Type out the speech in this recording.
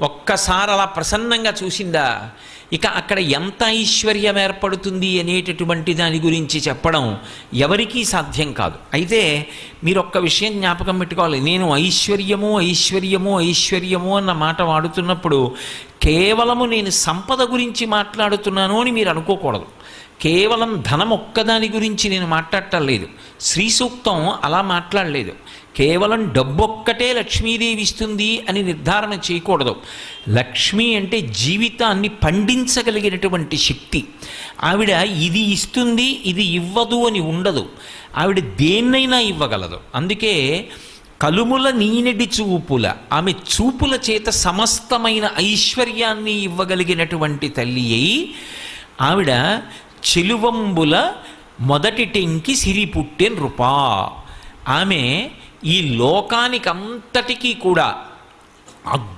ఒక్కసారి అలా ప్రసన్నంగా చూసిందా? ఇక అక్కడ ఎంత ఐశ్వర్యం ఏర్పడుతుంది అనేటటువంటి దాని గురించి చెప్పడం ఎవరికీ సాధ్యం కాదు. అయితే మీరు ఒక్క విషయం జ్ఞాపకం పెట్టుకోవాలి. నేను ఐశ్వర్యము ఐశ్వర్యము ఐశ్వర్యము అన్న మాట వాడుతున్నప్పుడు కేవలము నేను సంపద గురించి మాట్లాడుతున్నాను అని మీరు అనుకోకూడదు. కేవలం ధనం ఒక్కదాని గురించి నేను మాట్లాడటం లేదు శ్రీ సూక్తం అలా మాట్లాడలేదు. కేవలం డబ్బొక్కటే లక్ష్మీదేవి ఇస్తుంది అని నిర్ధారణ చేయకూడదు. లక్ష్మి అంటే జీవితాన్ని పండించగలిగినటువంటి శక్తి. ఆవిడ ఇది ఇస్తుంది ఇది ఇవ్వదు అని ఉండదు. ఆవిడ దేన్నైనా ఇవ్వగలదు. అందుకే కలుముల నీనెడి చూపుల ఆమె చూపుల చేత సమస్తమైన ఐశ్వర్యాన్ని ఇవ్వగలిగినటువంటి తల్లి అయి ఆవిడ చెలువంబుల మొదటి టెంకి సిరి పుట్టె నృపా ఆమె ఈ లోకానికంతటికీ కూడా అద్భుతమైన